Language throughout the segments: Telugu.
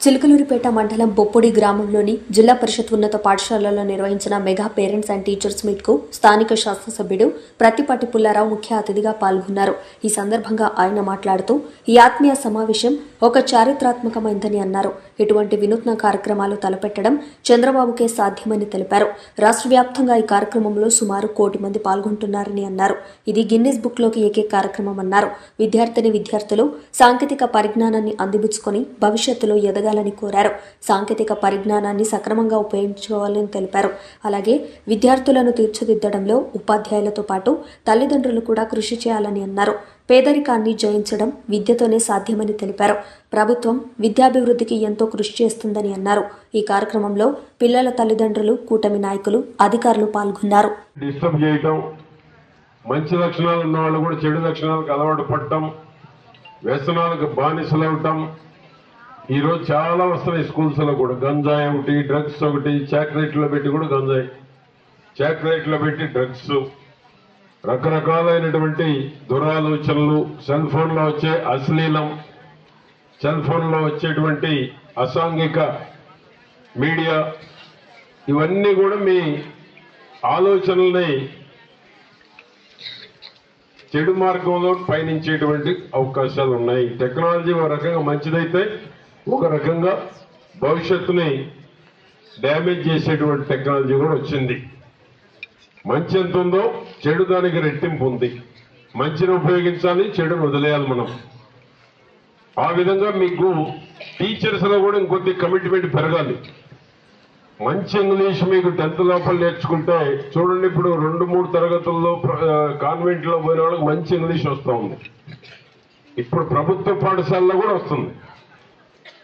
చిలకలూరిపేట మండలం బొప్పుడి గ్రామంలోని జిల్లా పరిషత్ ఉన్నత పాఠశాలలో నిర్వహించిన మెగా పేరెంట్స్ అండ్ టీచర్స్ మీట్కు స్థానిక శాసనసభ్యుడు ప్రతిపాటి పుల్లారావు ముఖ్య అతిథిగా పాల్గొన్నారు. ఈ సందర్భంగా ఆయన మాట్లాడుతూ ఈ ఆత్మీయ సమావేశం ఒక చారిత్రాత్మకమైందని అన్నారు. ఇటువంటి వినూత్న కార్యక్రమాలు తలపెట్టడం చంద్రబాబుకే సాధ్యమని తెలిపారు. రాష్ట్ర వ్యాప్తంగా ఈ కార్యక్రమంలో సుమారు కోటి మంది పాల్గొంటున్నారని అన్నారు. ఇది గిన్నిస్ బుక్లోకి ఎక్కే కార్యక్రమం అన్నారు. విద్యార్థిని విద్యార్థులు సాంకేతిక పరిజ్ఞానాన్ని అందిపుచ్చుకొని భవిష్యత్తులో ఎదగాలని కోరారు. సాంకేతిక పరిజ్ఞానాన్ని సక్రమంగా ఉపయోగించుకోవాలని తెలిపారు. అలాగే విద్యార్థులను తీర్చిదిద్దడంలో ఉపాధ్యాయులతో పాటు తల్లిదండ్రులు కూడా కృషి చేయాలని అన్నారు. పేదరికాన్ని జయించడం విద్యతోనే సాధ్యమని తెలిపారు. ప్రభుత్వం విద్యాభివృద్ధికి ఎంతో కృషి చేస్తుందని అన్నారు. ఈ కార్యక్రమంలో పిల్లల తల్లిదండ్రులు కూటమి నాయకులు అధికారులు పాల్గొన్నారు. డిస్టర్బ్ చేయటం మంచి లక్షణాలు ఉన్న వాళ్ళు కూడా చెడు లక్షణాలకు అలవాటు పడటం వ్యసనాలకు బానిసలు అవటం. ఈరోజు చాలా వస్తున్నాయి స్కూల్స్లో కూడా. గంజాయి ఒకటి డ్రగ్స్ ఒకటి చాక్లెట్లో పెట్టి కూడా గంజాయి. చాక్లెట్లో పెట్టి డ్రగ్స్. రకరకాలైనటువంటి దురాలోచనలు సెల్ ఫోన్లో వచ్చే అశ్లీలం సెల్ ఫోన్లో వచ్చేటువంటి అసాంఘిక మీడియా ఇవన్నీ కూడా మీ ఆలోచనల్ని చెడు మార్గంలో పయనించేటువంటి అవకాశాలు ఉన్నాయి. టెక్నాలజీ ఒక రకంగా మంచిదైతే ఒక రకంగా భవిష్యత్తుని డ్యామేజ్ చేసేటువంటి టెక్నాలజీ కూడా వచ్చింది. మంచి ఎంత ఉందో చెడు దానికి రెట్టింపు ఉంది. మంచిని ఉపయోగించాలి చెడును వదిలేయాలి మనం. ఆ విధంగా మీకు టీచర్స్లో కూడా ఇంకొద్ది కమిట్మెంట్ పెరగాలి. మంచి ఇంగ్లీష్ మీకు టెన్త్ లోపల నేర్చుకుంటే చూడండి ఇప్పుడు రెండు మూడు తరగతుల్లో కాన్వెంట్లో పోయిన వాళ్ళకి మంచి ఇంగ్లీష్ వస్తూ ఉంది. ఇప్పుడు ప్రభుత్వ పాఠశాలలో కూడా వస్తుంది.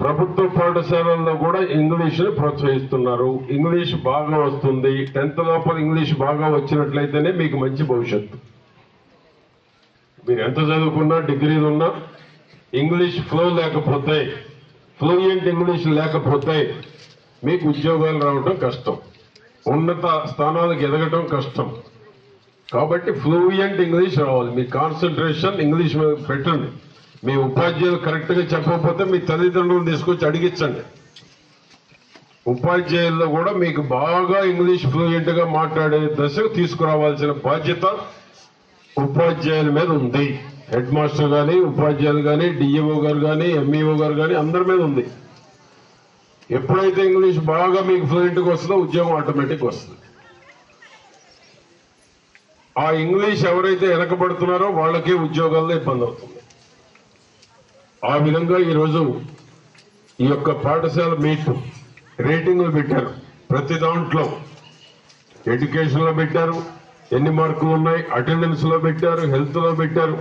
ప్రభుత్వ పాఠశాలల్లో కూడా ఇంగ్లీష్ని ప్రోత్సహిస్తున్నారు. ఇంగ్లీష్ బాగా వస్తుంది. టెన్త్ లోపల ఇంగ్లీష్ బాగా వచ్చినట్లయితేనే మీకు మంచి భవిష్యత్తు. మీరు ఎంత చదువుకున్నా డిగ్రీలు ఉన్నా ఇంగ్లీష్ ఫ్లో లేకపోతే ఫ్లూయెంట్ ఇంగ్లీష్ లేకపోతే మీకు ఉద్యోగాలు రావటం కష్టం. ఉన్నత స్థానాలకు ఎదగటం కష్టం. కాబట్టి ఫ్లూయెంట్ ఇంగ్లీష్ రావాలి. మీ కాన్సన్ట్రేషన్ ఇంగ్లీష్ మీద పెట్టండి. మీ ఉపాధ్యాయులు కరెక్ట్గా చెప్పకపోతే మీ తల్లిదండ్రులు తీసుకొచ్చి అడిగించండి ఉపాధ్యాయుల్లో కూడా మీకు బాగా ఇంగ్లీష్ ఫ్లూయెంట్గా మాట్లాడే దశకు తీసుకురావాల్సిన బాధ్యత ఉపాధ్యాయుల మీద ఉంది. హెడ్ మాస్టర్ కానీ ఉపాధ్యాయులు కానీ డిఈఓ గారు కానీ ఎంఈఓ గారు కానీ అందరి మీద ఉంది. ఎప్పుడైతే ఇంగ్లీష్ బాగా మీకు ఫ్లూయెంట్గా వస్తుందో ఉద్యోగం ఆటోమేటిక్ వస్తుంది. ఆ ఇంగ్లీష్ ఎవరైతే వెనకబడుతున్నారో వాళ్ళకే ఉద్యోగాల్లో ఇబ్బంది అవుతుంది. ఆ విధంగా ఈరోజు ఈ యొక్క పాఠశాల మీట్ రేటింగ్లు పెట్టారు. ప్రతి దాంట్లో ఎడ్యుకేషన్లో పెట్టారు ఎన్ని మార్కులు ఉన్నాయి అటెండెన్స్లో పెట్టారు హెల్త్లో పెట్టారు.